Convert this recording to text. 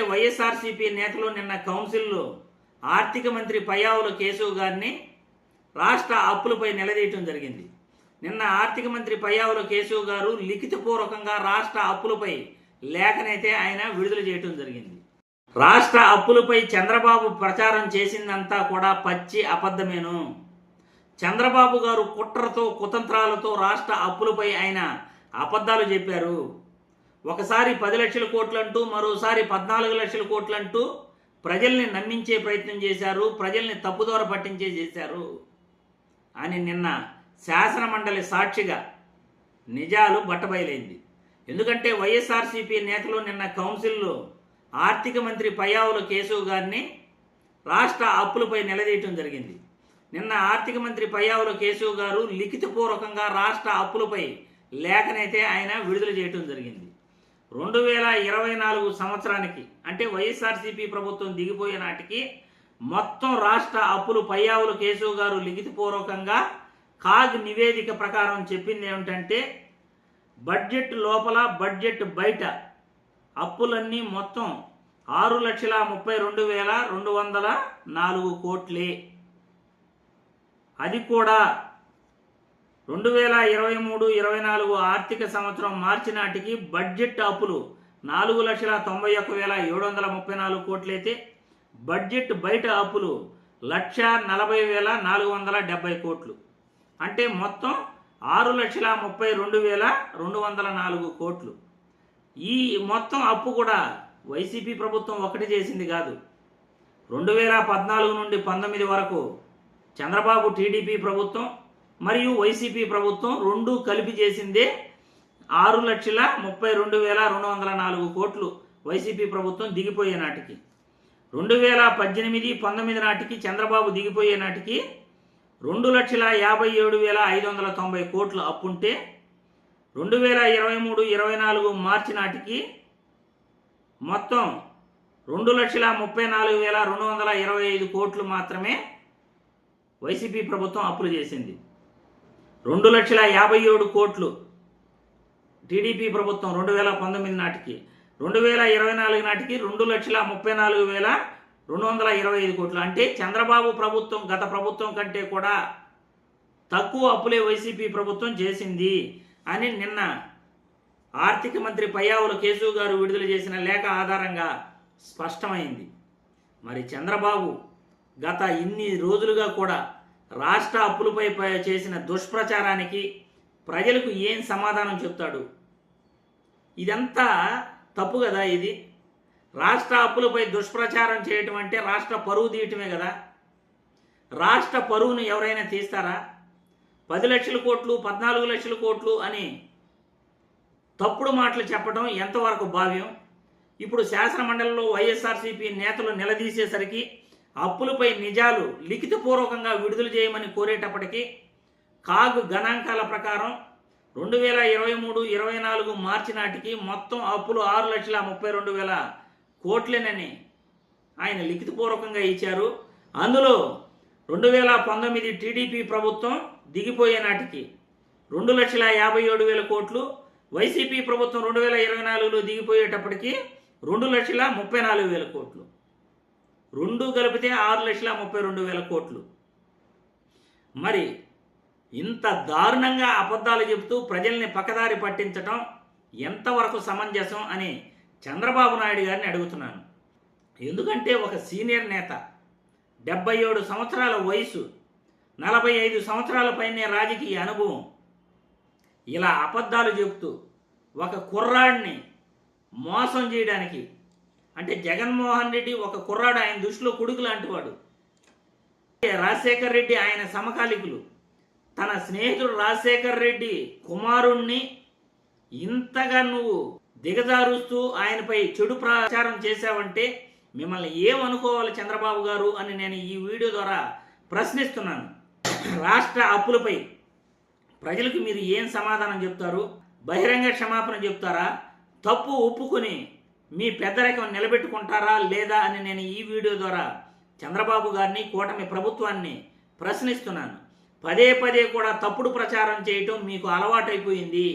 వైఎస్ఆర్సీపీ నేతలు నిన్న కౌన్సిల్లో ఆర్థిక మంత్రి పయావుల కేశవ్ గారిని రాష్ట్ర అప్పులపై నిలదీయటం జరిగింది. నిన్న ఆర్థిక మంత్రి పయ్యావుల కేశవ్ గారు లిఖితపూర్వకంగా రాష్ట్ర అప్పులపై లేఖనైతే ఆయన విడుదల చేయటం జరిగింది. రాష్ట్ర అప్పులపై చంద్రబాబు ప్రచారం చేసిందంతా కూడా పచ్చి అబద్ధమేను. చంద్రబాబు గారు కుట్రతో కుతంత్రాలతో రాష్ట్ర అప్పులపై ఆయన అబద్ధాలు చెప్పారు. ఒకసారి పది లక్షల కోట్లంటూ మరోసారి పద్నాలుగు లక్షల కోట్లంటూ ప్రజల్ని నమ్మించే ప్రయత్నం చేశారు ప్రజల్ని తప్పుదోర పట్టించే చేశారు. అని నిన్న శాసనమండలి సాక్షిగా నిజాలు బట్టబయలైంది. ఎందుకంటే వైఎస్ఆర్సీపీ నేతలు నిన్న కౌన్సిల్లో ఆర్థిక మంత్రి పయ్యావుల కేశవ్ గారిని రాష్ట్ర అప్పులపై నిలదీయటం జరిగింది. నిన్న ఆర్థిక మంత్రి పయ్యావుల కేశవ్ గారు లిఖితపూర్వకంగా రాష్ట్ర అప్పులపై లేఖనైతే ఆయన విడుదల చేయటం జరిగింది. రెండు వేల ఇరవై నాలుగు సంవత్సరానికి అంటే వైఎస్ఆర్సీపీ ప్రభుత్వం దిగిపోయే నాటికి మొత్తం రాష్ట్ర అప్పులు పయ్యావులు కేశవ్ గారు లిఖితపూర్వకంగా కాగ్ నివేదిక ప్రకారం చెప్పింది ఏమిటంటే బడ్జెట్ లోపల బడ్జెట్ బయట అప్పులన్నీ మొత్తం ఆరు లక్షల ముప్పై రెండు వేల రెండు వందల నాలుగు కోట్లే. అది కూడా రెండు వేల ఇరవై మూడు ఇరవై నాలుగు ఆర్థిక సంవత్సరం మార్చి నాటికి బడ్జెట్ అప్పులు నాలుగు లక్షల తొంభై ఒక్క వేల ఏడు వందల ముప్పై నాలుగు కోట్లయితే బడ్జెట్ బయట అప్పులు లక్ష నలభై వేల నాలుగు వందల డెబ్బై కోట్లు. అంటే మొత్తం ఆరు లక్షల ముప్పై రెండు వేల రెండు వందల నాలుగు కోట్లు. ఈ మొత్తం అప్పు కూడా వైసీపీ ప్రభుత్వం ఒకటి చేసింది కాదు. రెండు వేల పద్నాలుగు నుండి పంతొమ్మిది వరకు చంద్రబాబు టీడీపీ ప్రభుత్వం మరియు వైసీపీ ప్రభుత్వం రెండు కలిపి చేసిందే ఆరు లక్షల ముప్పై రెండు వేల రెండు వందల నాలుగు కోట్లు వైసీపీ ప్రభుత్వం దిగిపోయే నాటికి. రెండు వేల పద్దెనిమిది పంతొమ్మిది నాటికి చంద్రబాబు దిగిపోయే నాటికి రెండు లక్షల యాభై ఏడు వేల ఐదు వందల తొంభై కోట్లు అప్పుంటే రెండు వేల ఇరవై మూడు ఇరవై నాలుగు మార్చి నాటికి మొత్తం రెండు లక్షల ముప్పై నాలుగు వేల రెండు వందల ఇరవై ఐదు కోట్లు మాత్రమే వైసీపీ ప్రభుత్వం అప్పులు చేసింది. రెండు లక్షల యాభై ఏడు కోట్లు టీడీపీ ప్రభుత్వం రెండు వేల పంతొమ్మిది నాటికి రెండు వేల ఇరవై నాలుగు నాటికి రెండు లక్షల ముప్పై నాలుగు వేల రెండు వందల ఇరవై ఐదు కోట్లు. అంటే చంద్రబాబు ప్రభుత్వం గత ప్రభుత్వం కంటే కూడా తక్కువ అప్పులే వైసీపీ ప్రభుత్వం చేసింది అని నిన్న ఆర్థిక మంత్రి పయ్యావుల కేశవ్ గారు విడుదల చేసిన లేఖ ఆధారంగా స్పష్టమైంది. మరి చంద్రబాబు గత ఇన్ని రోజులుగా కూడా రాష్ట్ర అప్పులపై ప- చేసిన దుష్ప్రచారానికి ప్రజలకు ఏం సమాధానం చెప్తాడు? ఇదంతా తప్పు కదా ఇది? రాష్ట్ర అప్పులపై దుష్ప్రచారం చేయటం అంటే రాష్ట్ర పరువు తీయటమే కదా? రాష్ట్ర పరువును ఎవరైనా తీస్తారా? పది లక్షల కోట్లు పద్నాలుగు లక్షల కోట్లు అని తప్పుడు మాటలు చెప్పడం ఎంతవరకు భావ్యం? ఇప్పుడు శాసనమండలిలో వైఎస్ఆర్సీపీ నేతలు నిలదీసేసరికి అప్పులపై నిజాలు లిఖితపూర్వకంగా విడుదల చేయమని కోరేటప్పటికీ కాగు గణాంకాల ప్రకారం రెండు వేల ఇరవై మూడు ఇరవై నాలుగు మార్చి నాటికి మొత్తం అప్పులు ఆరు లక్షల ముప్పై రెండు వేల కోట్లేనని ఆయన లిఖితపూర్వకంగా ఇచ్చారు. అందులో రెండు వేల పంతొమ్మిది టీడీపీ ప్రభుత్వం దిగిపోయే నాటికి రెండు లక్షల యాభై ఏడు వేల కోట్లు వైసీపీ ప్రభుత్వం రెండు వేల ఇరవై నాలుగులో దిగిపోయేటప్పటికి రెండు లక్షల ముప్పై నాలుగు వేల కోట్లు. రెండు కలిపితే ఆరు లక్షల ముప్పై రెండు వేల కోట్లు. మరి ఇంత దారుణంగా అబద్ధాలు చెబుతూ ప్రజల్ని పక్కదారి పట్టించటం ఎంతవరకు సమంజసం అని చంద్రబాబు నాయుడు గారిని అడుగుతున్నాను. ఎందుకంటే ఒక సీనియర్ నేత డెబ్బై ఏడు సంవత్సరాల వయసు నలభై ఐదు సంవత్సరాల పైనే రాజకీయ అనుభవం ఇలా అబద్ధాలు చెబుతూ ఒక కుర్రాడిని మోసం చేయడానికి అంటే జగన్మోహన్ రెడ్డి ఒక కుర్రాడు ఆయన దృష్టిలో కొడుకు లాంటి వాడు. రాజశేఖర్ రెడ్డి ఆయన సమకాలికులు. తన స్నేహితుడు రాజశేఖర్ రెడ్డి కుమారుణ్ణి ఇంతగా నువ్వు దిగజారుస్తూ ఆయనపై చెడు ప్రచారం చేశావంటే మిమ్మల్ని ఏమనుకోవాలి చంద్రబాబు గారు అని నేను ఈ వీడియో ద్వారా ప్రశ్నిస్తున్నాను. రాష్ట్ర అప్పులపై ప్రజలకు మీరు ఏం సమాధానం చెప్తారు? బహిరంగ క్షమాపణ చెప్తారా? తప్పు ఒప్పుకొని మీ పెద్దరికం నిలబెట్టుకుంటారా లేదా అని నేను ఈ వీడియో ద్వారా చంద్రబాబు గారిని కూటమి ప్రభుత్వాన్ని ప్రశ్నిస్తున్నాను. పదే పదే కూడా తప్పుడు ప్రచారం చేయటం మీకు అలవాటైపోయింది.